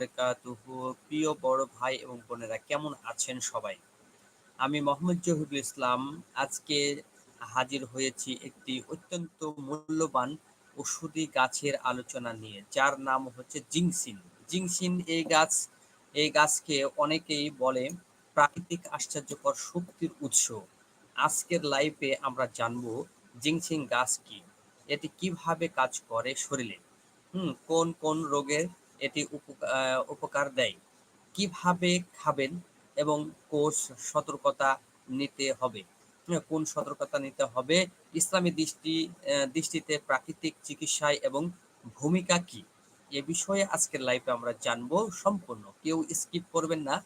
বারাকাতুহু প্রিয় বড় ভাই এবং বোনেরা, কেমন আছেন সবাই? আমি মোহাম্মদ জহিরুল ইসলাম। আজকে হাজির হয়েছি একটি অত্যন্ত মূল্যবান ওষুধি গাছের আলোচনা নিয়ে, যার নাম হচ্ছে জিংসিন। জিংসিন এই গাছ, এই গাছকে অনেকেই বলে প্রাকৃতিক আশ্চর্যকর শক্তির উৎস। আজকের লাইফে আমরা জানব জিংসিন গাছ কি, এটি কীভাবে কাজ করে শরীরে। হুম, কোন কোন রোগের এটি উপকার দেয়। কীভাবে খাবেন এবং কোষ সতর্কতা নিতে হবে? কোন সতর্কতা নিতে হবে? ইসলামী দৃষ্টি দৃষ্টিতে প্রাকৃতিক চিকিৎসায় এবং ভূমিকা কি? এ বিষয়ে আজকের লাইভে আমরা জানব সম্পূর্ণ। কেউ স্কিপ করবেন না।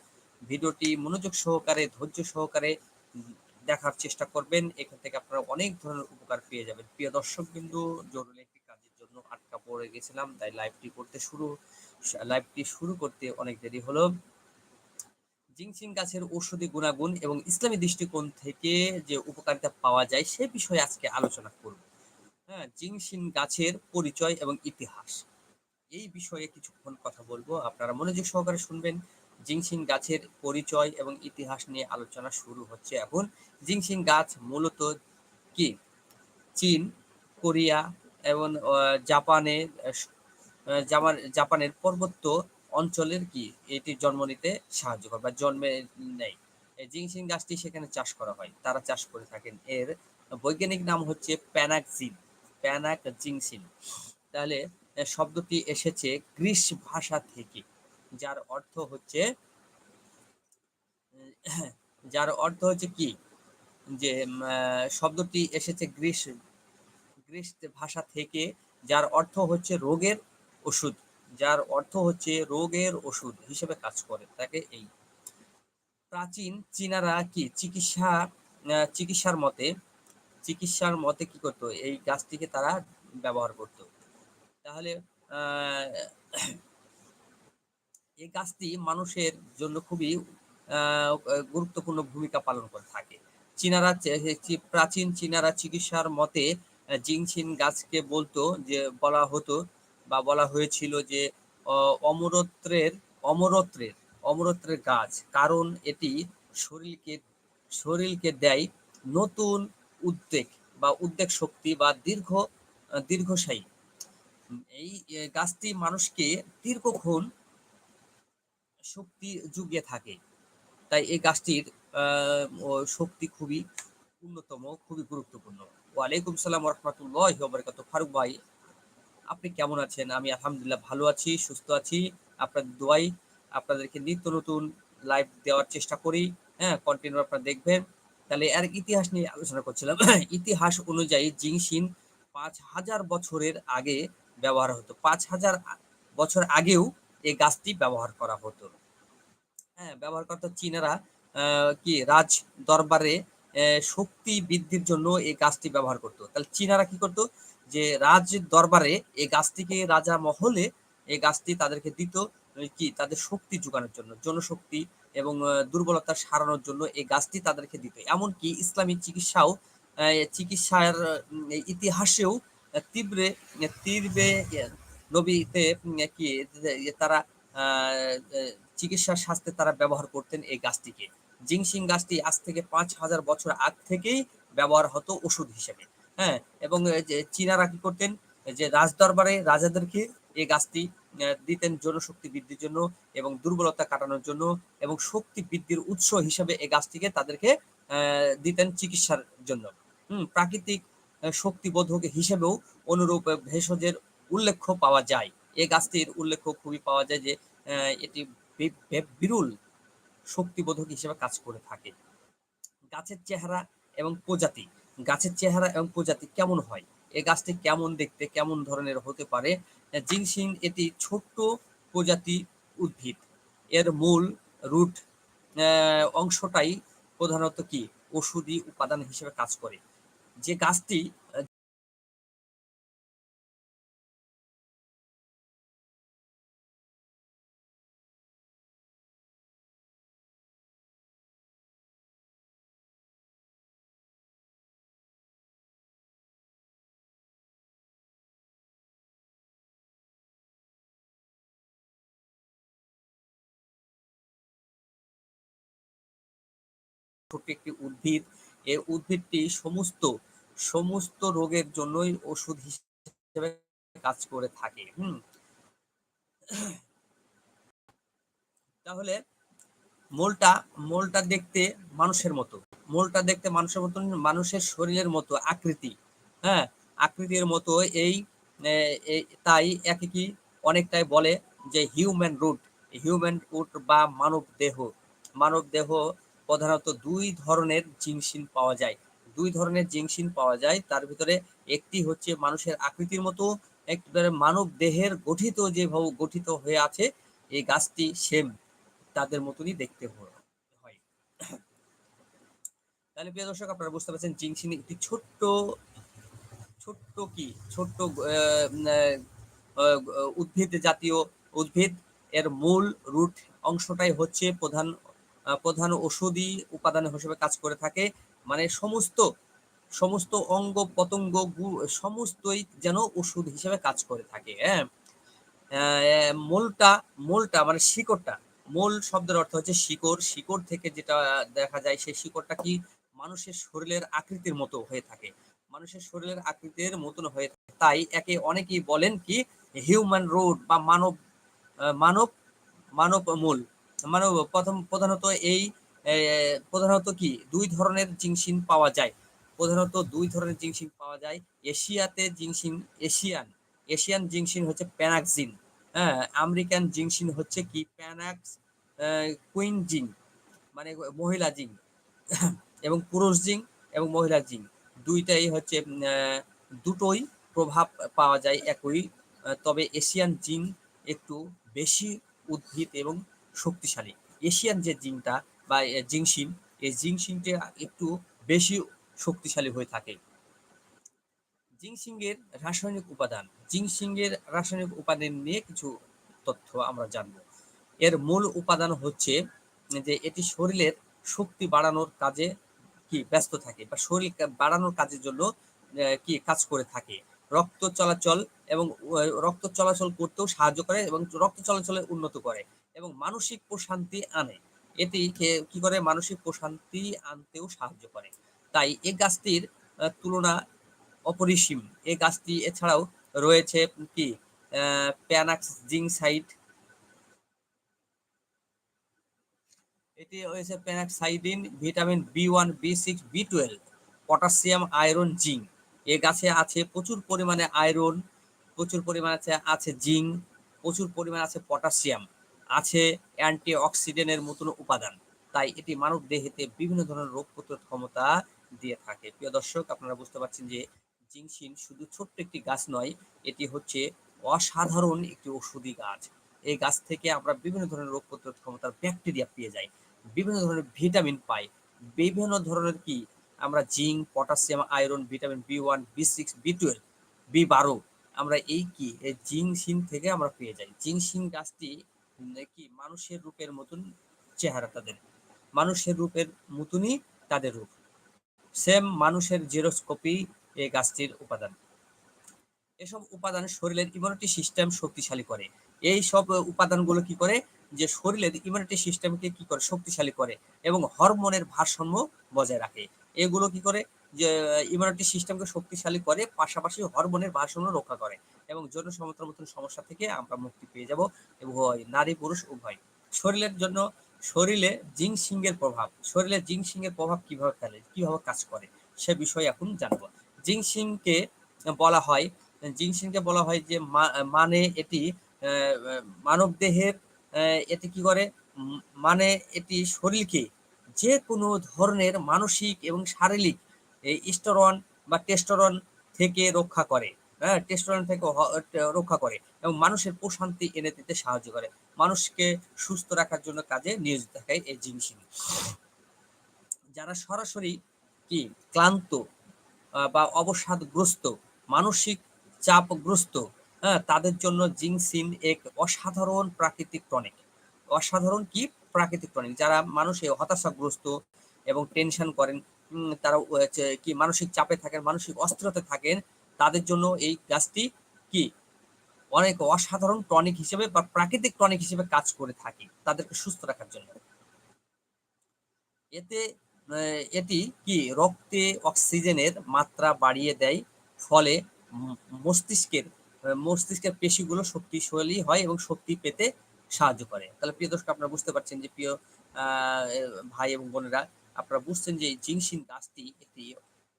ভিডিওটি মনোযোগ সহকারে, ধৈর্য সহকারে দেখার চেষ্টা করবেন। এখান থেকে আপনারা অনেক ধরনের উপকার পেয়ে যাবেন। প্রিয় দর্শক বিন্দু জরুরি একটি কাজের জন্য আটকা পড়ে গেছিলাম, তাই লাইভটি করতে শুরু লাইভটি শুরু করতে অনেক দেরি হলো। জিংসিং গাছের ঔষধি গুণাগুণ এবং ইসলামী দৃষ্টিকোণ থেকে যে উপকারিতা পাওয়া যায়, সে বিষয়ে আজকে আলোচনা করব। হ্যাঁ জিংসিন গাছের পরিচয় এবং ইতিহাস। এই বিষয়ে কিছুক্ষণ কথা বলব। আপনারা মনোযোগ সহকারে শুনবেন। জিংসিং গাছের পরিচয় এবং ইতিহাস নিয়ে আলোচনা শুরু হচ্ছে এখন। জিংসিং গাছ মূলত কি? চীন, কোরিয়া এবং জাপানে জাপানের পর্বত্য অঞ্চলের কি? এটি জন্ম নিতে সাহায্য করে বা জন্মে নেয়। জিংসিং গাছটি সেখানে চাষ করা হয়। তারা চাষ করে থাকেন। এর বৈজ্ঞানিক নাম হচ্ছে প্যানাকজিন। প্যানাক জিংসিন তাহলে শব্দটি এসেছে গ্রিস ভাষা থেকে, যার অর্থ হচ্ছে যার অর্থ হচ্ছে কি? যে শব্দটি এসেছে গ্রিস গ্রিস ভাষা থেকে, যার অর্থ হচ্ছে রোগের ওষুধ, যার অর্থ হচ্ছে রোগের ওষুধ হিসেবে কাজ করে। তাকে এই। প্রাচীন চীনারা কি চিকিৎসা চিকিৎসার মতে চিকিৎসার মতে কি করতো? এই গাছটিকে তারা ব্যবহার করত। তাহলে এই গাছটি মানুষের জন্য খুবই গুরুত্বপূর্ণ ভূমিকা পালন করে থাকে। চীনারা প্রাচীন চীনারা চিকিৎসার মতে জিংছিন গাছকে বলতো যে, বলা হতো বা বলা হয়েছিল যে অমরত্বের অমরত্বের অমরত্বের গাছ। কারণ এটি শরীরকে শরীরকে দেয় নতুন উদ্বেগ বা উদ্বেগ শক্তি বা দীর্ঘ দীর্ঘশায়ী এই গাছটি মানুষকে দীর্ঘক্ষণ শক্তি যুগিয়ে থাকে। তাই এই গাছটির শক্তি খুবই অন্যতম খুবই গুরুত্বপূর্ণ। ওয়ালাইকুম সালাম রহমতুল্লাহ ফারুক ভাই আপনি কেমন আছেন? আমি আলহামদুলিল্লাহ ভালো আছি, সুস্থ আছি। আপনাদের দোয়াই, আপনাদেরকে নিত্য নতুন লাইভ দেওয়ার চেষ্টা করি। হ্যাঁ কন্টিনিউ আপনারা দেখবেন। তাহলে এর ইতিহাস নিয়ে আলোচনা করছিলাম। ইতিহাস অনুযায়ী জিংসিন পাঁচ হাজার বছরের আগে ব্যবহার হতো। পাঁচ হাজার বছর আগেও এই গাছটি ব্যবহার করা হতো। হ্যাঁ ব্যবহার করতো চীনারা কি রাজ দরবারে শক্তি বৃদ্ধির জন্য এই গাছটি ব্যবহার করতো। তাহলে চীনারা কি করতো? যে রাজ দরবারে এই গাছটিকে রাজা মহলে এই গাছটি তাদেরকে দিত কি, তাদের শক্তি যোগানোর জন্য, জনশক্তি এবং দুর্বলতা সারানোর জন্য এই গাছটি তাদেরকে দিত। এমনকি ইসলামী চিকিৎসাও চিকিৎসার ইতিহাসেও তীব্রে তীব্রে নবীতে কি তারা চিকিৎসার স্বাস্থ্যে তারা ব্যবহার করতেন এই গাছটিকে। জিংসিং গাছটি আজ থেকে পাঁচ হাজার বছর আগ থেকেই ব্যবহার হতো ওষুধ হিসেবে। হ্যাঁ এবং যে চীনারা কি করতেন? যে রাজদরবারে রাজাদেরকে এই গাছটি দিতেন জনশক্তি বৃদ্ধির জন্য এবং দুর্বলতা কাটানোর জন্য এবং শক্তি বৃদ্ধির উৎস হিসেবে এই গাছটিকে তাদেরকে দিতেন চিকিৎসার জন্য। হম, প্রাকৃতিক শক্তিবোধক হিসেবেও অনুরূপ ভেষজের উল্লেখ পাওয়া যায়। এই গাছটির উল্লেখ খুবই পাওয়া যায় যে এটি বিরুল শক্তিবোধক হিসেবে কাজ করে থাকে। গাছের চেহারা এবং প্রজাতি গাছের চেহারা এবং প্রজাতি কেমন হয়? এ গাছটি কেমন দেখতে, কেমন ধরনের হতে পারে? জিংসিং এটি ছোট্ট প্রজাতি উদ্ভিদ। এর মূল রুট অংশটাই প্রধানত কি? ওষুধি উপাদান হিসেবে কাজ করে। যে গাছটি ছোট্ট একটি উদ্ভিদ। এই উদ্ভিদটি সমস্ত সমস্ত রোগের জন্যই ওষুধ হিসেবে কাজ করে থাকে, হুম। তাহলে মোলটা মোলটা দেখতে মানুষের মতো। মোলটা দেখতে মানুষের মতো মানুষের শরীরের মতো, আকৃতি হ্যাঁ। আকৃতির মতো এই তাই একে কি অনেকটাই বলে যে হিউম্যান রুট হিউম্যান রুট বা মানব দেহ। মানব দেহ প্রধানত দুই ধরনের জিনসিন পাওয়া যায়। দুই ধরনের জিনসিন পাওয়া যায়। তার ভিতরে একটি হচ্ছে মানুষের আকৃতির মতো একবারে মানব দেহের গঠিত যেভাবে গঠিত হয়ে আছে, এই গাছটি সেম তাদের মতনই দেখতে হয়। তাহলে প্রিয় দর্শক, আপনারা বুঝতে পারছেন জিংসিন একটি ছোট্ট ছোট্ট কি? ছোট্ট উদ্ভিদ জাতীয় উদ্ভিদ। এর মূল রুট অংশটাই হচ্ছে প্রধান প্রধান ওষুধি উপাদান হিসেবে কাজ করে থাকে। মানে সমস্ত সমস্ত অঙ্গ পতঙ্গ সমস্তই যেন ওষুধ হিসেবে কাজ করে থাকে হ্যাঁ? মূলটা মূলটা মানে শিকড়টা। মূল শব্দের অর্থ হচ্ছে শিকড়। শিকড় থেকে যেটা দেখা যায়, সেই শিকড়টা কি মানুষের শরীরের আকৃতির মতো হয়ে থাকে। মানুষের শরীরের আকৃতির মতন হয়ে থাকে। তাই একে অনেকেই বলেন কি হিউম্যান রোড বা মানব মানব মানব মূল। মানব প্রথম, প্রধানত এই প্রধানত কি? দুই ধরনের জিংসিন পাওয়া যায়। প্রধানত দুই ধরনের জিংসিন পাওয়া যায়। এশিয়াতে জিংসিন, এশিয়ান এশিয়ান জিংসিন হচ্ছে প্যানাক্সিন। হ্যাঁ আমেরিকান জিংসিন হচ্ছে কি? প্যানাক্স কুইন জিং মানে মহিলা জিং, এবং পুরুষ জিং এবং মহিলা জিং। দুইটাই হচ্ছে দুটোই প্রভাব পাওয়া যায় একই। তবে এশিয়ান জিন একটু বেশি উদ্ভিদ এবং শক্তিশালী। এশিয়ান যে জিনটা বা জিংসিন এই জিংসিনটা একটু বেশি শক্তিশালী হয়ে থাকে। জিংসিংয়ের রাসায়নিক উপাদান জিংসিংয়ের রাসায়নিক উপাদান নিয়ে কিছু তথ্য আমরা জানব। এর মূল উপাদান হচ্ছে যে এটি শরীরের শক্তি বাড়ানোর কাজে কি ব্যস্ত থাকে বা শরীর বাড়ানোর কাজের জন্য কি কাজ করে থাকে। রক্ত চলাচল এবং রক্ত চলাচল করতেও সাহায্য করে এবং রক্ত চলাচলে উন্নত করে। এবং মানসিক প্রশান্তি আনে। এটি কি করে? মানসিক প্রশান্তি আনতেও সাহায্য করে। তাই এই গাছটির তুলনা অপরিসীম। এই গাছটি এছাড়াও রয়েছে কি? প্যানাক্স জিংসাইড এটি রয়েছে প্যানাক্সাইডিন, vitamin B one, B six, B twelve, potassium, iron, zinc. এ গাছে আছে প্রচুর পরিমাণে আয়রন, প্রচুর পরিমাণে আছে আছে প্রচুর পরিমাণে আছে পটাশিয়াম। আছে অ্যান্টি অক্সিডেন্টের মতন উপাদান। তাই এটি মানব দেহেতে বিভিন্ন ধরনের রোগ প্রতিরোধ ক্ষমতা দিয়ে থাকে। প্রিয় দর্শক, আপনারা বুঝতে পারছেন যে জিংসিন শুধু ছোট্ট একটি গাছ নয়, এটি হচ্ছে অসাধারণ একটি ওষুধি গাছ। এই গাছ থেকে আমরা বিভিন্ন ধরনের রোগ প্রতিরোধ ক্ষমতার ব্যাকটেরিয়া পেয়ে যাই, বিভিন্ন ধরনের ভিটামিন পাই। বিভিন্ন ধরনের কি? আমরা zinc, potassium, iron, vitamin B one, B six, B twelve, B বারো, আমরা এই কি? এই জিং সিন থেকে আমরা পেয়ে যাই। জিং সিন গাছটি কি মানুষের রূপের মতন চেহারা তাদের। মানুষের রূপের মতনই তাদের রূপ। সেম মানুষের জেরোস্কোপি এই গাছটির উপাদান। এসব উপাদান শরীরের ইমিউনিটি সিস্টেম শক্তিশালী করে। এই সব উপাদানগুলো কি করে? যে শরীরের ইমিউনিটি সিস্টেমকে কি করে? শক্তিশালী করে এবং হরমোনের ভারসাম্য বজায় রাখে। এগুলো কি করে? যে ইমিউনিটি সিস্টেমকে শক্তিশালী করে, পাশাপাশি হরমোনের ভারসাম্য রক্ষা করে এবং যৌন সমতার মতন সমস্যা থেকে আমরা মুক্তি পেয়ে যাব উভয়, নারী, পুরুষ, উভয়। শরীরের জন্য, শরীরে জিং সিংয়ের প্রভাব, শরীরে জিং সিংয়ের প্রভাব কীভাবে ফেলে, কীভাবে কাজ করে, সে বিষয়ে এখন জানব। জিং সিংকে বলা হয় জিং সিংকে বলা হয় যে মানে এটি মানব দেহের এটি কি করে? মানে এটি শরীরকে যে কোনো ধরনের মানসিক এবং শারীরিক স্টোরন বা টেস্টোরন থেকে রক্ষা করে হ্যাঁ? টেস্টোরন থেকে রক্ষা করে এবং মানুষের প্রশান্তি এনে দিতে সাহায্য করে। মানুষকে সুস্থ রাখার জন্য কাজে নিয়োজিত থাকে এই জিনিস যারা সরাসরি কি ক্লান্ত বা অবসাদগ্রস্ত, মানসিক চাপগ্রস্ত হ্যাঁ? তাদের জন্য জিংসিন এক অসাধারণ প্রাকৃতিক টনিক। অসাধারণ কি? প্রাকৃতিক টনিক। যারা মানুষে হতাশাগ্রস্ত এবং টেনশন করেন তারা কি, মানসিক চাপে থাকেন, মানসিক অস্থিরতা থাকেন, তাদের জন্য এই গাছটি কি? অনেক অসাধারণ টনিক হিসেবে বা প্রাকৃতিক টনিক হিসেবে কাজ করে থাকে তাদেরকে সুস্থ রাখার জন্য। এতে এটি কি, রক্তে অক্সিজেনের মাত্রা বাড়িয়ে দেয়, ফলে মস্তিষ্কের মস্তিষ্কের পেশিগুলো শক্তিশালী হয় এবং শক্তি পেতে সাহায্য করে। তাহলে প্রিয় দর্শক, আপনারা বুঝতে পারছেন যে প্রিয় ভাই এবং বোনেরা আপনারা বুঝছেন যে জিংসিন গাছটি একটি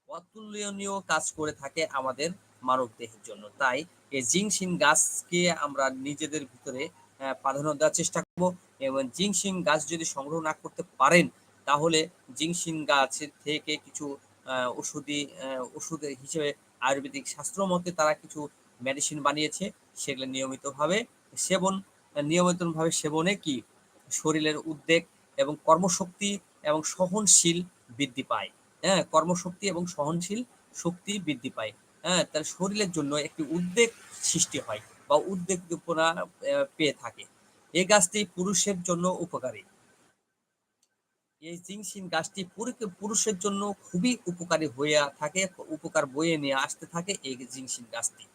অতুলনীয় কাজ করে থাকে আমাদের মানব দেহের জন্য। তাই এই জিংসিন গাছকে আমরা নিজেদের ভিতরে প্রাধান্য দেওয়ার চেষ্টা করব এবং জিংসিং গাছ যদি সংগ্রহ না করতে পারেন, তাহলে জিংসিন গাছের থেকে কিছু ওষুধি ওষুধ হিসেবে আয়ুর্বেদিক শাস্ত্র মতে তারা কিছু মেডিসিন বানিয়েছে, সেগুলো নিয়মিতভাবে সেবন, নিয়মিতভাবে সেবনে কি? শরীরের উদ্বেগ এবং কর্মশক্তি এবং সহনশীল বৃদ্ধি পায়। হ্যাঁ কর্মশক্তি এবং সহনশীল শক্তি বৃদ্ধি পায়। হ্যাঁ তার শরীরের জন্য একটি উদ্বেগ সৃষ্টি হয় বা উদ্বেগপনা পেয়ে থাকে। এই গাছটি পুরুষের জন্য উপকারী। এই জিংসিন গাছটি পুরুষের জন্য খুবই উপকারী হয়ে থাকে, উপকার বয়ে নিয়ে আসতে থাকে এই জিংসিন গাছটি।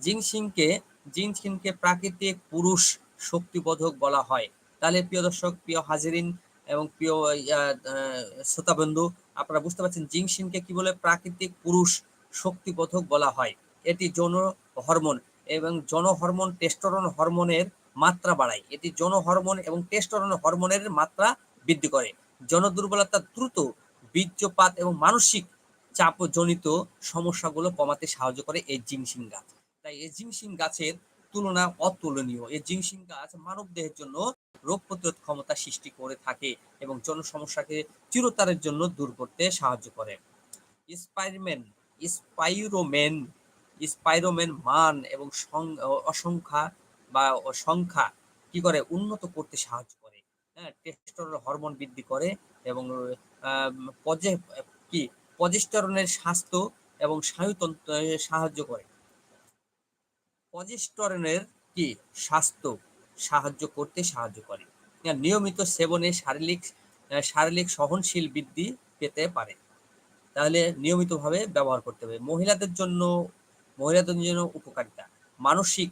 জিংসিংকে জিংসিনকে প্রাকৃতিক পুরুষ শক্তিবোধক বলা হয়। তাহলে প্রিয় দর্শক, প্রিয় হাজিরিন এবং প্রিয় শ্রোতাবন্ধু আপনারা বুঝতে পারছেন জিংসিনকে কি বলে প্রাকৃতিক পুরুষ শক্তিবোধক বলা হয়। এটি যৌন হরমোন এবং যৌন হরমোন টেস্টোরন হরমোনের মাত্রা বাড়ায়। এটি যৌন হরমোন এবং টেস্টোরন হরমোনের মাত্রা বৃদ্ধি করে। যৌন দুর্বলতা দ্রুত বীর্যপাত এবং মানসিক চাপজনিত সমস্যাগুলো কমাতে সাহায্য করে এই জিংসিং গাছ। তাই এই জিংসিং গাছের তুলনা অতুলনীয়। এই জিংসিং গাছ মানব দেহের জন্য রোগ প্রতিরোধ ক্ষমতা সৃষ্টি করে থাকে এবং সমস্যাকে চিরতারের জন্য দূর করতে সাহায্য করে। স্পাইরমেন, স্পাইরোমেন স্পাইরোমেন মান এবং অসংখ্যা বা সংখ্যা কি করে উন্নত করতে সাহায্য করে। হ্যাঁ টেস্টোর হরমোন বৃদ্ধি করে এবং কি পজেস্টরনের স্বাস্থ্য এবং স্নায়ুতন্ত্র সাহায্য করে। পজেস্টরনের কি, স্বাস্থ্য সাহায্য করতে সাহায্য করে। নিয়মিত সেবনে শারীরিক শারীরিক সহনশীল বৃদ্ধি পেতে পারে। তাহলে নিয়মিতভাবে ব্যবহার করতে হবে। মহিলাদের জন্য মহিলাদের জন্য উপকারিতা। মানসিক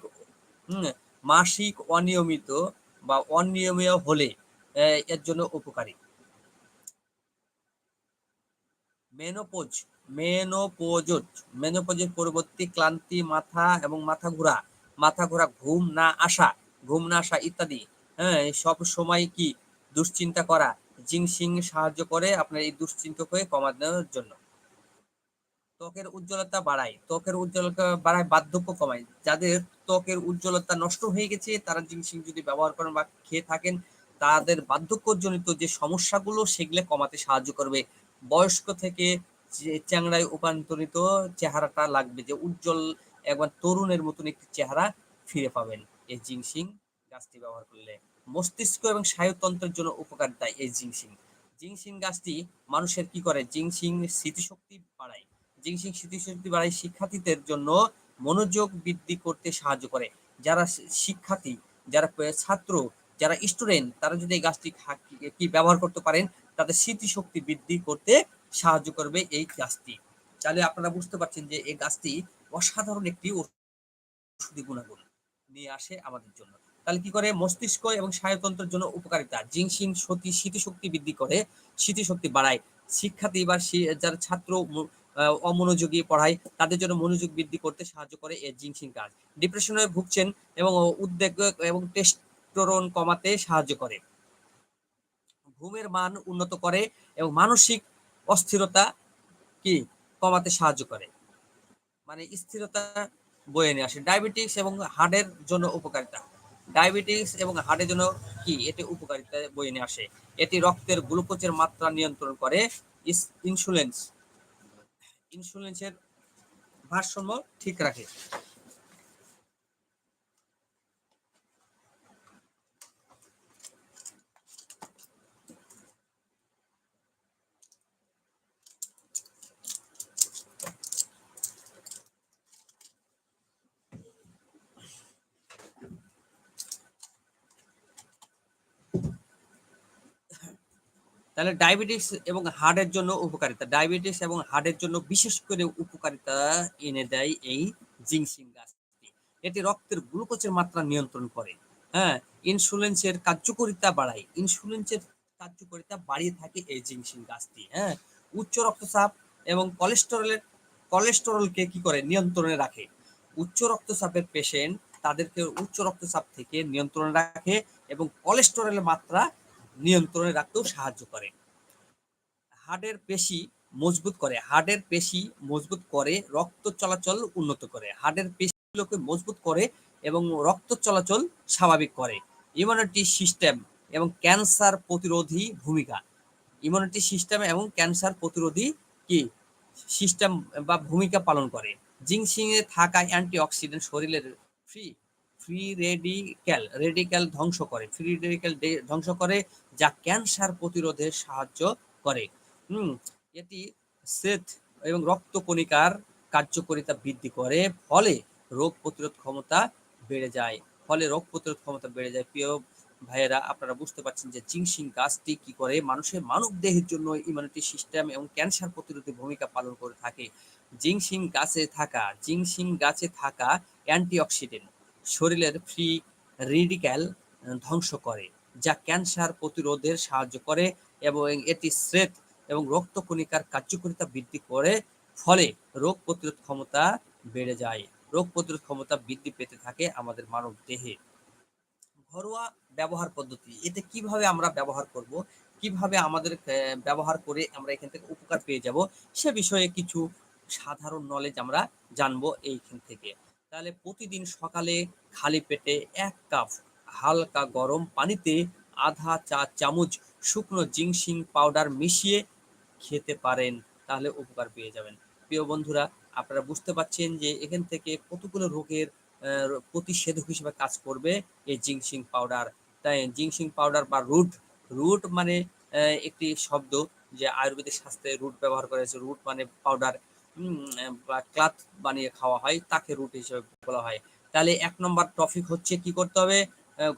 মাসিক অনিয়মিত বা অনিয়মীয় হলে এর জন্য উপকারী। মেনোপোজ মেনোপোজট মেনোপোজের পরবর্তী ক্লান্তি, মাথা এবং মাথা ঘোরা। মাথা ঘোরা, ঘুম না আসা। ঘুম আসা ইত্যাদি। হ্যাঁ সব সময় কি দুশ্চিন্তা করা, জিংসিং সাহায্য করে আপনার এই দুশ্চিন্তকে কমানোর জন্য। ত্বকের উজ্জ্বলতা বাড়ায়, ত্বকের উজ্জ্বলতা বাড়ায়, বার্ধক্য কমায়। যাদের ত্বকের উজ্জ্বলতা নষ্ট হয়ে গেছে, তারা জিংসিং যদি ব্যবহার করেন বা খেয়ে থাকেন, তাদের বার্ধক্যজনিত যে সমস্যাগুলো, সেগুলো কমাতে সাহায্য করবে। বয়স্ক থেকে চ্যাংড়ায় রূপান্তরিত চেহারাটা লাগবে যে উজ্জ্বল একবার তরুণের মতন একটি চেহারা ফিরে পাবেন। এই জিংসিং গাছটি ব্যবহার করলে মস্তিষ্ক এবং স্নায়ুতন্ত্রের জন্য উপকারিতা এই জিংসিং। জিংসিং গাছটি মানুষের কি করে? জিংসিং স্মৃতিশক্তি বাড়ায়। জিংসিং স্মৃতিশক্তি বাড়ায় শিক্ষার্থীদের জন্য মনোযোগ বৃদ্ধি করতে সাহায্য করে। যারা শিক্ষার্থী, যারা ছাত্র, যারা স্টুডেন্ট, তারা যদি এই গাছটি কি ব্যবহার করতে পারেন, তাদের স্মৃতিশক্তি বৃদ্ধি করতে সাহায্য করবে এই গাছটি। তাহলে আপনারা বুঝতে পারছেন যে এই গাছটি অসাধারণ একটি ওষুধি গুণাগুণ। নিয়ে আসে আমাদের জন্য। তাহলে কি করে? মস্তিষ্ক এবং স্নায়ুতন্ত্রের জন্য উপকারিতা। জিংসিং সতী স্মৃতিশক্তি বৃদ্ধি করে, স্মৃতিশক্তি বাড়ায়। শিক্ষার্থী বা যারা ছাত্র অমনোযোগী পড়ায়, তাদের জন্য মনোযোগ বৃদ্ধি করতে সাহায্য করে এই জিংসিং কাজ। ডিপ্রেশনে ভুগছেন এবং উদ্বেগ এবং টেস্টোরন কমাতে সাহায্য করে। ঘুমের মান উন্নত করে এবং মানসিক অস্থিরতা কি? কমাতে সাহায্য করে। মানে স্থিরতা বয়ে নিয়ে আসে। ডায়াবেটিস এবং হার্টের জন্য উপকারিতা। ডায়াবেটিস এবং হার্টের জন্য কি? এটি উপকারিতা বয়ে নিয়ে আসে। এটি রক্তের গ্লুকোজের মাত্রা নিয়ন্ত্রণ করে। ইনসুলেন্স। ইনসুলেন্সের ভারসাম্য ঠিক রাখে। তাহলে ডায়াবেটিস এবং হার্টের জন্য উপকারিতা। ডায়াবেটিস এবং হার্টের জন্য বিশেষ করে উপকারিতা এনে দেয় এই জিংসিং গাছটি। এটি রক্তের গ্লুকোজের মাত্রা নিয়ন্ত্রণ করে। হ্যাঁ ইনসুলেন্সের কার্যকরিতা বাড়ায়। ইনসুলেন্সের কার্যকারিতা বাড়িয়ে থাকে এই জিংসিং গাছটি। হ্যাঁ উচ্চ রক্তচাপ এবং কোলেস্টেরলের কোলেস্টেরলকে কি করে? নিয়ন্ত্রণে রাখে। উচ্চ রক্তচাপের পেশেন্ট তাদেরকে উচ্চ রক্তচাপ থেকে নিয়ন্ত্রণে রাখে এবং কোলেস্টেরলের মাত্রা নিয়ন্ত্রণে রাখতেও সাহায্য করে। হার্টের পেশি মজবুত করে। হার্টের পেশি মজবুত করে, রক্ত চলাচল উন্নত করে। হার্টের পেশিগুলোকে মজবুত করে এবং রক্ত চলাচল স্বাভাবিক করে। ইমিউনিটি সিস্টেম এবং ক্যান্সার প্রতিরোধী ভূমিকা। ইমিউনিটি সিস্টেম এবং ক্যান্সার প্রতিরোধী কি? সিস্টেম বা ভূমিকা পালন করে। জিংসিং এ থাকা অ্যান্টিঅক্সিডেন্ট শরীরের ফ্রি ফ্রি রেডিক্যাল রেডিক্যাল ধ্বংস করে ফ্রি রেডিক্যাল ধ্বংস করে, যা ক্যান্সার প্রতিরোধে সাহায্য করে। এটি শ্বেত এবং রক্ত রক্তকণিকার কার্যকারিতা বৃদ্ধি করে, ফলে রোগ প্রতিরোধ ক্ষমতা বেড়ে যায়। ফলে রোগ প্রতিরোধ ক্ষমতা বেড়ে যায়। প্রিয় ভাইয়েরা, আপনারা বুঝতে পারছেন যে জিংসিং গাছটি কি করে? মানুষের মানব দেহের জন্য ইমিউনিটি সিস্টেম এবং ক্যান্সার প্রতিরোধী ভূমিকা পালন করে থাকে। জিংসিং গাছে থাকা জিংসিং গাছে থাকা অ্যান্টিঅক্সিডেন্ট শরীরের ফ্রি রেডিক্যাল ধ্বংস করে, যা ক্যান্সার প্রতিরোধের সাহায্য করে এবং এটি শ্বেত এবং রক্তকণিকার কার্যকারিতা বৃদ্ধি করে, ফলে রোগ প্রতিরোধ ক্ষমতা বেড়ে যায়। রোগ প্রতিরোধ ক্ষমতা বৃদ্ধি পেতে থাকে আমাদের মানব দেহে। ঘরোয়া ব্যবহার পদ্ধতি, এতে কীভাবে আমরা ব্যবহার করব, কীভাবে আমাদের ব্যবহার করে আমরা এখান থেকে উপকার পেয়ে যাব, সে বিষয়ে কিছু সাধারণ নলেজ আমরা জানব এইখান থেকে। তাহলে প্রতিদিন সকালে খালি পেটে এক কাপ হালকা গরম পানিতে আধা চা চামচ শুকনো জিংসিং পাউডার মিশিয়ে খেতে পারেন, তাহলে উপকার পেয়ে যাবেন। প্রিয় বন্ধুরা, আপনারা বুঝতে পারছেন যে এখান থেকে কতগুলো রোগের প্রতিষেধক হিসেবে কাজ করবে এই জিংসিং পাউডার। তাই জিংসিং পাউডার বা রুট রুট মানে একটি শব্দ যে আয়ুর্বেদিক শাস্ত্রে রুট ব্যবহার করা হয়েছে। রুট মানে পাউডার। বা ক্লাথ বানিয়ে খাওয়া হয়, তাকে রুট হিসেবে বলা হয়। তাহলে এক নম্বর টপিক হচ্ছে কি করতে হবে?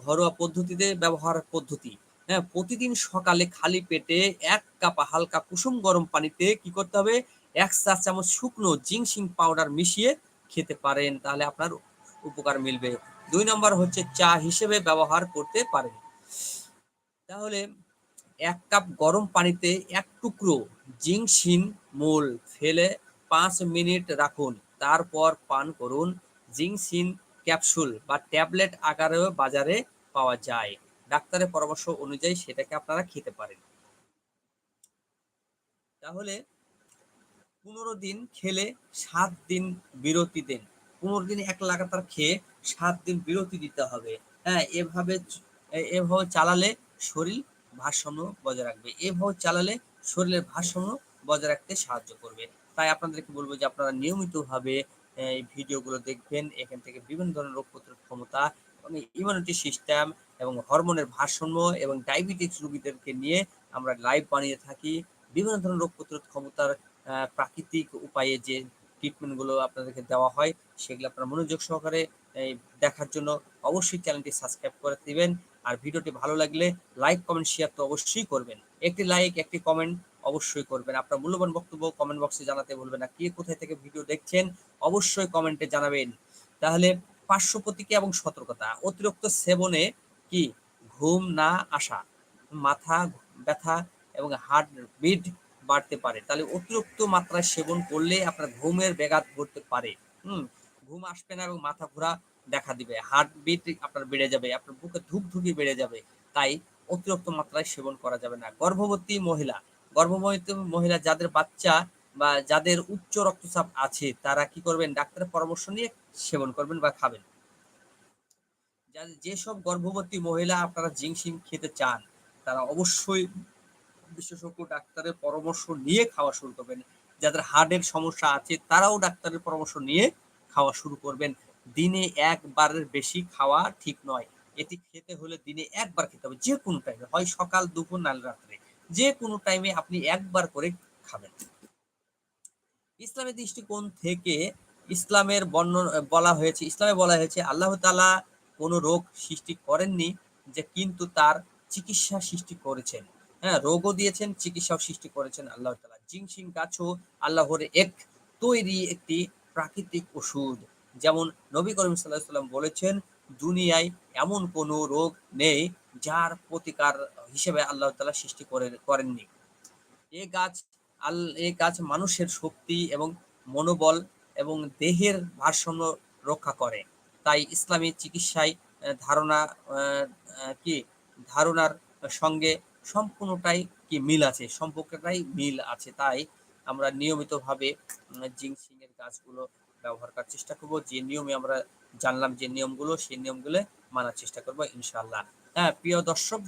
ঘরোয়া পদ্ধতিতে ব্যবহার পদ্ধতি। হ্যাঁ প্রতিদিন সকালে খালি পেটে এক কাপ হালকা কুসুম গরম পানিতে কি করতে হবে? এক চা চামচ শুকনো জিংসিং পাউডার মিশিয়ে খেতে পারেন, তাহলে আপনার উপকার মিলবে। দুই নম্বর হচ্ছে চা হিসেবে ব্যবহার করতে পারেন। তাহলে এক কাপ গরম পানিতে এক টুকরো জিংসিন মূল ফেলে পাঁচ মিনিট রাখুন। তারপর পান করুন। জিংসিন ক্যাপসুল বা ট্যাবলেট আকারেও বাজারে পাওয়া যায়। ডাক্তারের পরামর্শ অনুযায়ী সেটাকে আপনারা খেতে পারেন। তাহলে পনেরো দিন খেলে সাত দিন বিরতি দিন। পনেরো দিন এক লাগাতার খেয়ে সাত দিন বিরতি দিতে হবে। হ্যাঁ এভাবে এভাবে চালালে শরীর ভারসাম্য বজায় রাখবে। এভাবে চালালে শরীরের ভারসাম্য বজায় রাখতে সাহায্য করবে। তাই আপনাদেরকে বলব যে আপনারা নিয়মিতভাবে এই ভিডিওগুলো দেখবেন। এখান থেকে বিভিন্ন ধরনের রোগ প্রতিরোধ ক্ষমতা এবং ইমিউনিটি সিস্টেম এবং হরমোনের ভারসাম্য এবং ডায়াবেটিস রোগীদেরকে নিয়ে আমরা লাইভ বানিয়ে থাকি। বিভিন্ন ধরনের রোগ প্রতিরোধ ক্ষমতার প্রাকৃতিক উপায়ে যে ট্রিটমেন্টগুলো আপনাদেরকে দেওয়া হয়, সেগুলো আপনারা মনোযোগ সহকারে দেখার জন্য অবশ্যই চ্যানেলটি সাবস্ক্রাইব করে দিবেন। আর ভিডিওটি ভালো লাগলে লাইক কমেন্ট শেয়ার তো অবশ্যই করবেন। একটি লাইক একটি কমেন্ট অবশ্যই করবেন। আপনার মূল্যবান বক্তব্য কমেন্ট বক্সে জানাতে বলবেন না। কে কোথায় থেকে ভিডিও দেখছেন, অবশ্যই কমেন্টে জানাবেন। তাহলে পার্শ্ব প্রতিক্রিয়া এবং সতর্কতা, অতিরিক্ত সেবনে কি? ঘুম না আসা, মাথা ব্যথা এবং হার্ট বিট বাড়তে পারে। তাহলে অতিরিক্ত মাত্রায় সেবন করলে আপনার ঘুমের ব্যাঘাত ঘটতে পারে। হুম, ঘুম আসবে না এবং মাথা ঘোরা দেখা দিবে। হার্ট বিট আপনার বেড়ে যাবে, আপনার বুকে ধুক ধুকি বেড়ে যাবে। তাই অতিরিক্ত মাত্রায় সেবন করা যাবে না। গর্ভবতী মহিলা গর্ভবতী মহিলা যাদের বাচ্চা বা যাদের উচ্চ রক্তচাপ আছে, তারা কি করবেন? ডাক্তারের পরামর্শ নিয়ে সেবন করবেন বা খাবেন। যেসব গর্ভবতী মহিলা আপনারা জিংসিং খেতে চান, তারা অবশ্যই বিশেষজ্ঞ ডাক্তারের পরামর্শ নিয়ে খাওয়া শুরু করবেন। যাদের হার্টের সমস্যা আছে, তারাও ডাক্তারের পরামর্শ নিয়ে খাওয়া শুরু করবেন। দিনে একবারের বেশি খাওয়া ঠিক নয়। এটি খেতে হলে দিনে একবার খেতে হবে যে কোনো টাইমে হয় সকাল, দুপুর নাল রাত্রে। যে কোনো টাইমে আপনি একবার করে খাবেন। ইসলামের দৃষ্টিকোণ থেকে ইসলামের বর্ণনা বলা হয়েছে, ইসলামে বলা হয়েছে, আল্লাহ তালা কোনো রোগ সৃষ্টি করেননি যে কিন্তু তার চিকিৎসা সৃষ্টি করেছেন। হ্যাঁ রোগও দিয়েছেন, চিকিৎসাও সৃষ্টি করেছেন আল্লাহ তালা জিংসিং গাছও আল্লাহর এক তৈরি একটি প্রাকৃতিক ওষুধ। যেমন নবী করিম সাল্লাহ সাল্লাম বলেছেন, দুনিয়ায় এমন কোনো রোগ নেই যার প্রতিকার হিসেবে আল্লাহ তালা সৃষ্টি করে, করেননি। এ গাছ আল, এ গাছ মানুষের শক্তি এবং মনোবল এবং দেহের ভারসাম্য রক্ষা করে। তাই ইসলামী চিকিৎসায় ধারণা কি, ধারণার সঙ্গে সম্পূর্ণটাই কি মিল আছে? সম্পর্কটাই মিল আছে। তাই আমরা নিয়মিতভাবে জিংসিং এর গাছগুলো ব্যবহার করার চেষ্টা করব। যে নিয়মে আমরা জানলাম যে নিয়মগুলো, সেই নিয়মগুলো মানার চেষ্টা করব ইনশাল্লাহ হ্যাঁ প্রিয় দর্শক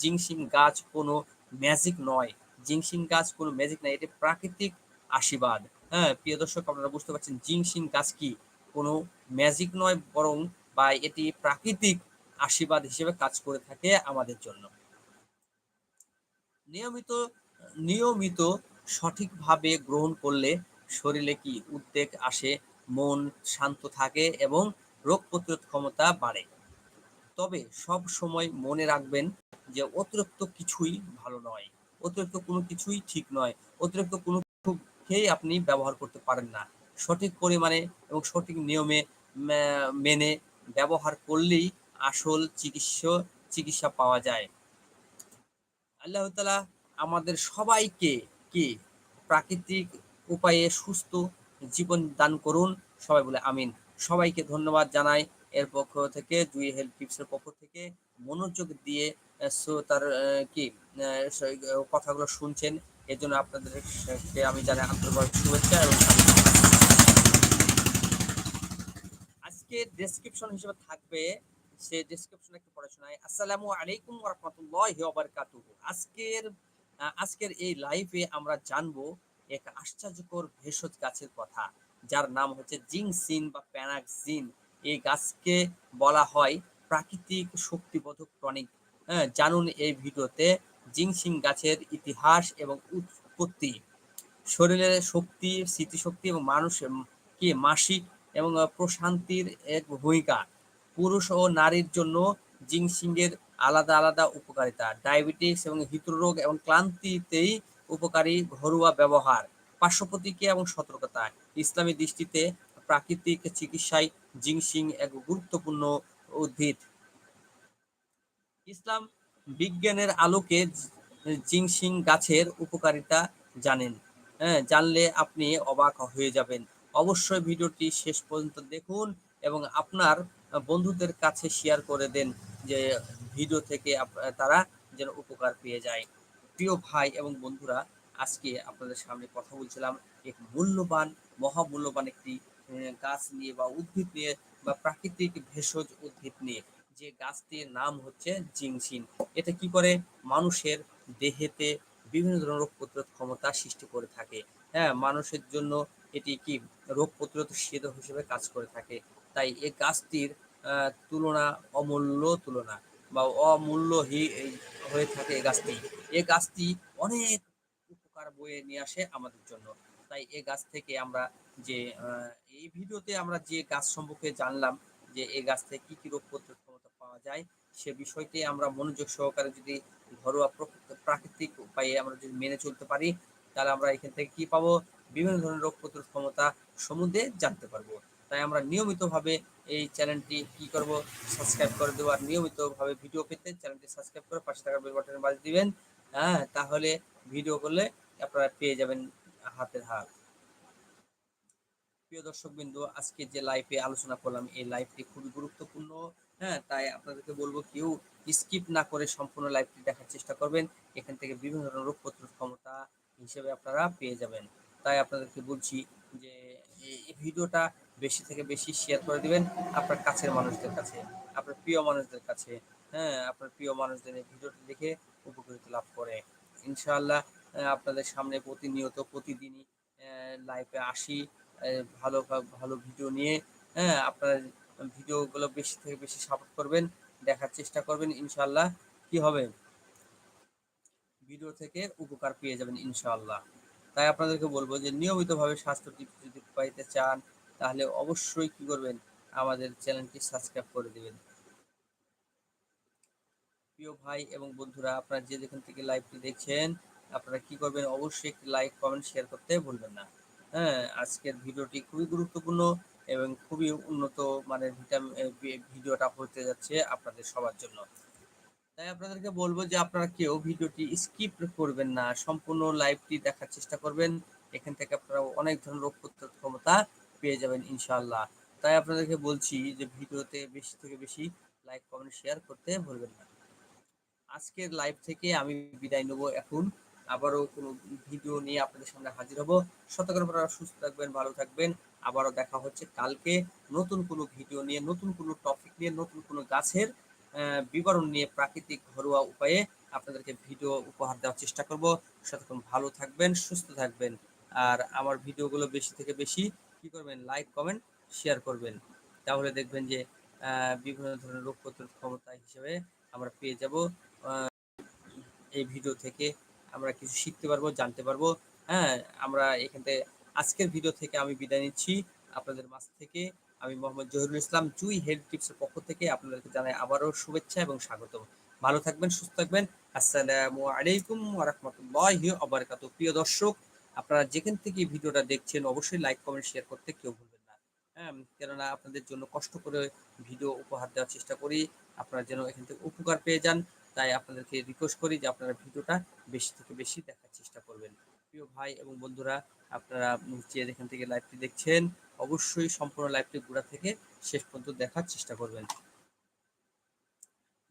জিংসিং গাছ কোনো ম্যাজিক নয়। জিংসিং গাছ কোনো ম্যাজিক নয়, এটি প্রাকৃতিক আশীর্বাদ। হ্যাঁ প্রিয় দর্শক, আপনারা বুঝতে পারছেন জিংসিং গাছ কি? কোনো ম্যাজিক নয়, বরং বা এটি প্রাকৃতিক আশীর্বাদ হিসেবে কাজ করে থাকে আমাদের জন্য। নিয়মিত নিয়মিত সঠিকভাবে গ্রহণ করলে শরীরে কি উদ্বেগ আসে, মন শান্ত থাকে এবং রোগ প্রতিরোধ ক্ষমতা বাড়ে। তবে সব সময় মনে রাখবেন যে অতিরিক্ত কিছুই ভালো নয়। অতিরিক্ত কোনো কিছুই ঠিক নয়। অতিরিক্ত কোনো খেয়ে আপনি ব্যবহার করতে পারেন না। সঠিক পরিমাণে এবং সঠিক নিয়মে মেনে ব্যবহার করলেই আসল চিকিৎসা চিকিৎসা পাওয়া যায়। আল্লাহ তালা আমাদের সবাইকে কি প্রাকৃতিক উপায়ে সুস্থ জীবন দান করুন? সবাই বলে আমিন। সবাইকে ধন্যবাদ জানাই। এর পক্ষ থেকে জুই হেলথ টিপসের পক্ষ থেকে মনোযোগ দিয়ে তার কি কথাগুলো শুনছেন। এর জন্য আপনাদেরকে আমি জানাই আন্তরিক শুভেচ্ছা এবং আজকে ডেসক্রিপশন হিসেবে থাকবে সে ডেসক্রিপশন একটু পড়াশোনায় আসসালামু আলাইকুম রহমতুল্লাহ বারকাতুহু। আজকের আজকের এই লাইভে আমরা জানব এক আশ্চর্যকর ভেষজ গাছের কথা, যার নাম হচ্ছে জিংসিন বা প্যানাক্সিন। এই গাছকে বলা হয় প্রাকৃতিক শক্তিবোধক টনিক। হ্যাঁ জানুন এই ভিডিওতে জিংসিং গাছের ইতিহাস এবং উৎপত্তি। শরীরের শক্তি, স্মৃতিশক্তি এবং মানুষের কি মাসিক এবং প্রশান্তির এক ভূমিকা। পুরুষ ও নারীর জন্য জিংসিংয়ের আলাদা আলাদা উপকারিতা। ডায়াবেটিস এবং হৃদরোগ এবং ক্লান্তিতেই উপকারী ঘরোয়া ব্যবহার। পার্শ্বপ্রতিক্রিয়া এবং সতর্কতা। ইসলামী দৃষ্টিতে প্রাকৃতিক চিকিৎসায় জিংসিং এক গুরুত্বপূর্ণ উদ্ভিদ। ইসলাম বিজ্ঞানের আলোকে জিংসিং গাছের উপকারিতা জানেন। হ্যাঁ জানলে আপনি অবাক হয়ে যাবেন। অবশ্যই ভিডিওটি শেষ পর্যন্ত দেখুন এবং আপনার বন্ধুদের কাছে শেয়ার করে দেন যে ভিডিও থেকে তারা যেন উপকার পেয়ে যায়। প্রিয় ভাই এবং বন্ধুরা, আজকে আপনাদের সামনে কথা বলছিলাম এক মূল্যবান, মহামূল্যবান একটি গাছ নিয়ে বা উদ্ভিদ নিয়ে বা প্রাকৃতিক ভেষজ উদ্ভিদ নিয়ে যে গাছটির নাম হচ্ছে জিংসিন এটা কি করে? মানুষের দেহেতে বিভিন্ন ধরনের রোগ প্রতিরোধ ক্ষমতা সৃষ্টি করে থাকে। হ্যাঁ মানুষের জন্য এটি কি রোগ প্রতিরোধ সেদ হিসেবে কাজ করে থাকে। তাই এই গাছটির তুলনা অমূল্য তুলনা বা অমূল্য হয়ে থাকে এই গাছটি। এই গাছটি অনেক উপকার বয়ে নিয়ে আসে আমাদের জন্য। তাই এই গাছ থেকে আমরা যে এই ভিডিওতে আমরা যে গাছ সম্পর্কে জানলাম যে এই গাছ থেকে কি কি রোগ প্রতিরোধ ক্ষমতা পাওয়া যায়, সে বিষয়টি আমরা মনোযোগ সহকারে যদি ঘরোয়া প্রাকৃতিক উপায়ে আমরা যদি মেনে চলতে পারি, তাহলে আমরা এখান থেকে কি পাবো? বিভিন্ন ধরনের রোগ প্রতিরোধ ক্ষমতা সম্বন্ধে জানতে পারব। তাই আমরা নিয়মিতভাবে এই চ্যানেলটি কি করব? সাবস্ক্রাইব করে দেবো। আর নিয়মিতভাবে ভিডিও পেতে চ্যানেলটি সাবস্ক্রাইব করে পাশে থাকা বেল বাটনে বাজিয়ে দিবেন। হ্যাঁ তাহলে ভিডিও করলে আপনারা পেয়ে যাবেন হাতের হাত। প্রিয় দর্শক বিন্দু আজকে যে লাইভে আলোচনা করলাম, এই লাইভটি খুবই গুরুত্বপূর্ণ। হ্যাঁ তাই আপনাদেরকে বলব কেউ স্কিপ না করে সম্পূর্ণ লাইভটি দেখার চেষ্টা করবেন। এখান থেকে বিভিন্ন ধরনের রোগ প্রতিরোধ ক্ষমতা হিসেবে আপনারা পেয়ে যাবেন। তাই আপনাদেরকে বলছি যে, এই ভিডিওটা বেশি থেকে বেশি শেয়ার করে দিবেন আপনার কাছের মানুষদের কাছে, আপনার প্রিয় মানুষদের কাছে। হ্যাঁ আপনার প্রিয় মানুষদের এই ভিডিওটি দেখে উপকৃত লাভ করে। ইনশাআল্লাহ আপনাদের সামনে প্রতিনিয়ত, প্রতিদিনই লাইভে আসি। ভালো ভালো ভিডিও নিয়ে হ্যাঁ আপনার ভিডিওগুলো বেশি থেকে বেশি সাপোর্ট করবেন, দেখার চেষ্টা করবেন, ইনশাআল্লাহ। কি হবে? ভিডিও থেকে উপকার পেয়ে যাবেন, ইনশাআল্লাহ। তাই আপনাদেরকে বলব যে, নিয়মিতভাবে স্বাস্থ্য টিপস যদি পাইতে চান, তাহলে অবশ্যই কি করবেন? আমাদের চ্যানেলটি সাবস্ক্রাইব করে দেবেন। প্রিয় ভাই এবং বন্ধুরা, আপনারা যে যেখান থেকে লাইভটি দেখছেন, আপনারা কি করবেন? অবশ্যই একটি লাইক কমেন্ট শেয়ার করতে ভুলবেন না। হ্যাঁ আজকের ভিডিওটি খুবই গুরুত্বপূর্ণ এবং খুবই উন্নত মানের ভিটামিন ভিডিওটা হতে যাচ্ছে আপনাদের সবার জন্য। তাই আপনাদেরকে বলব যে আপনারা কেউ ভিডিওটি স্কিপ করবেন না, সম্পূর্ণ লাইভটি দেখার চেষ্টা করবেন। এখান থেকে আপনারা অনেক ধরনের রোগ প্রতিরোধ ক্ষমতা পেয়ে যাবেন ইনশাআল্লাহ। তাই আপনাদেরকে বলছি যে ভিডিওতে বেশি থেকে বেশি লাইক, কমেন্ট, শেয়ার করতে ভুলবেন না। আজকের লাইভ থেকে আমি বিদায় নেব এখন। আবারও কোনো ভিডিও নিয়ে আপনাদের সামনে হাজির হব। শতকরা আপনারা সুস্থ থাকবেন, ভালো থাকবেন। আবারও দেখা হচ্ছে কালকে নতুন কোনো ভিডিও নিয়ে, নতুন কোনো টপিক নিয়ে, নতুন কোনো গাছের বিবরণ নিয়ে প্রাকৃতিক ঘরোয়া উপায়ে আপনাদেরকে ভিডিও উপহার দেওয়ার চেষ্টা করব। ততক্ষণ ভালো থাকবেন, সুস্থ থাকবেন। আর আমার ভিডিওগুলো বেশি থেকে বেশি কি করবেন? লাইক কমেন্ট শেয়ার করবেন। তাহলে দেখবেন যে বিভিন্ন ধরনের রোগ প্রতিরোধ ক্ষমতা হিসেবে আমরা পেয়ে যাব এই ভিডিও থেকে। আমরা কিছু শিখতে পারব, জানতে পারব। হ্যাঁ আমরা এখান থেকে আজকের ভিডিও থেকে আমি বিদায় নিচ্ছি। আপনাদের মাঝ থেকে আমি মোহাম্মদ জহিরুল ইসলাম, জুই হেলথ টিপসের পক্ষ থেকে আপনাদেরকে জানাই আবারও শুভেচ্ছা এবং স্বাগত। ভালো থাকবেন, সুস্থ থাকবেন। আসসালামু আলাইকুম রহমতুল্লাহ আবরকাত প্রিয় দর্শক, আপনারা যেখান থেকে ভিডিওটা দেখছেন, অবশ্যই লাইক কমেন্ট শেয়ার করতে কেউ ভুলবেন না। হ্যাঁ কেননা আপনাদের জন্য কষ্ট করে ভিডিও উপহার দেওয়ার চেষ্টা করি। আপনারা যেন এখান থেকে উপকার পেয়ে যান। তাই আপনাদেরকে রিকোয়েস্ট করি যে আপনারা ভিডিওটা বেশি থেকে বেশি দেখার চেষ্টা করবেন। প্রিয় ভাই এবং বন্ধুরা, আপনারা যে এখান থেকে লাইভটি দেখছেন, অবশ্যই সম্পূর্ণ লাইভটি গোড়া থেকে শেষ পর্যন্ত দেখার চেষ্টা করবেন।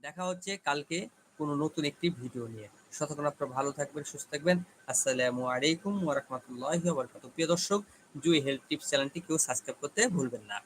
দেখা হচ্ছে কালকে কোনো নতুন একটি ভিডিও নিয়ে। শতক্ষণ আপনারা ভালো থাকবেন, সুস্থ থাকবেন। আসসালামু আলাইকুম ওয়া রাহমাতুল্লাহি ওয়া বারাকাতুহু। প্রিয় দর্শক জুই হেলথ টিপস চ্যানেলটি কেউ সাবস্ক্রাইব করতে ভুলবেন না।